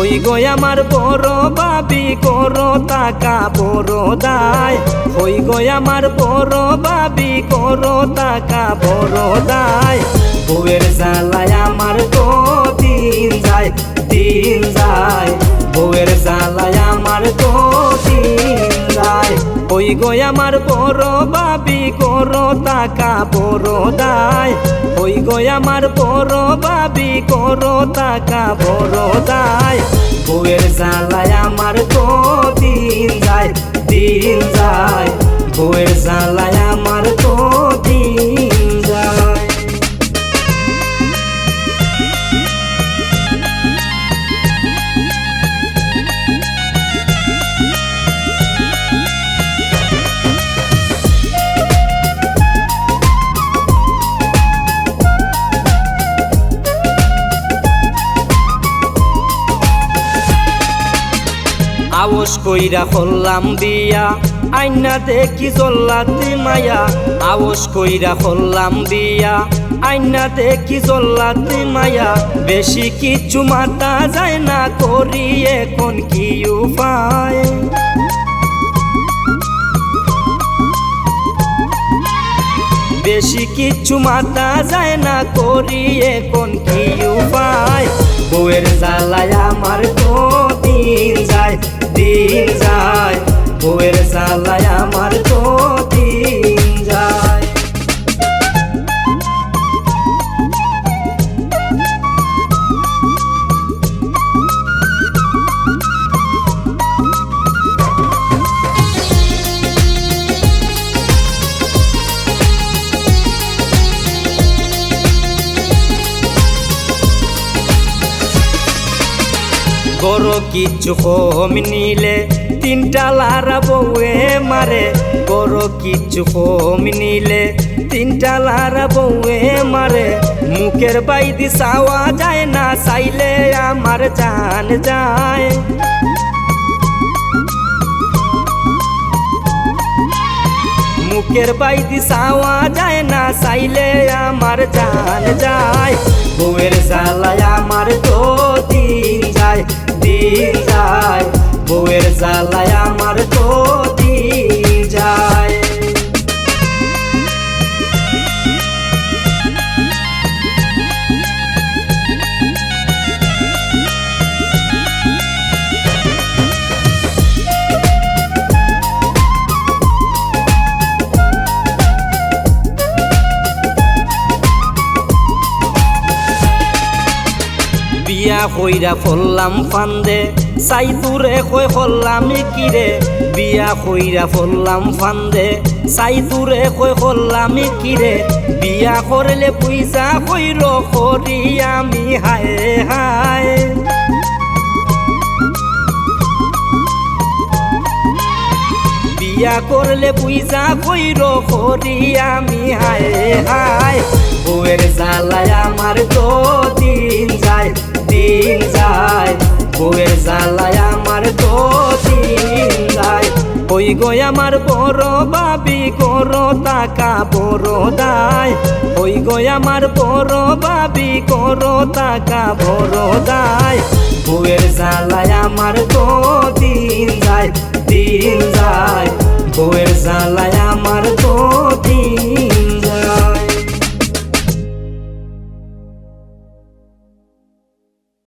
ওই গো আমার বড় বাবি করো তাকা বড় দায়। ওই গো আমার বড় বাবি করো তাকা বড় দায়। বউয়ের জ্বালায় আমার গো দিন যায় দিন যায়। বউয়ের জ্বালায় আমার গো দিন ওই গো আমার বড় বাবি করো তাকা বড় দায়? ওই গো আমার বড় বাবি করো তাকা বড় দায়? বউয়ের জ্বালায় আমার তো দিন যায় দিন যায়। আওস কইরা হল্লাম বিয়া আইনা দেখি জল্লাতি মায়া আওস কইরা হল্লাম বিয়া আইনা দেখি জল্লাতি মায়া, বেশি কিছু মাতা যায় না করি এখন কি উপায়? বেশি কিছু মাতা যায় না করি এখন কি উপায়? বউয়ের জ্বালায় আমার তো দিন যায় দিন যায় বউয়ের জ্বালায় বড় কিছু কম নিলে তিনটা লারা বউয়ে মারে। গরো কিছু কম নিলে তিনটা লারা বউয়ে মারে। মুখের বাইদি চাওয়া যায় না, চাইলে আমার জান যায়। মুখের বাইদি চাওয়া যায় না, চাইলে আমার জান যায়। বউয়ের জ্বালায় আমার তো দিন যায় যায় বউয়ের জ্বালায় কইরা ফললাম ফান্দে। চাই দূরে কই হল্লাম কিরে? বিয়া কইরা ফললাম ফান্দে। চাই দূরে কই হল্লাম কিরে? বিয়া করলে পয়সা কইর করি আমি, হায় হায়। বিয়া করলে পয়সা কইর করি আমি, হায় হায়। বউয়ের জ্বালায় আমার গো, আমার বড় বাবি করো তাকা বড় দায়। ওই গো, আমার বড় বাবি করো তাকা বড় দায়। বউয়ের জ্বালায় আমার তো দিন যায় দিন যায়। বউয়ের জ্বালায় আমার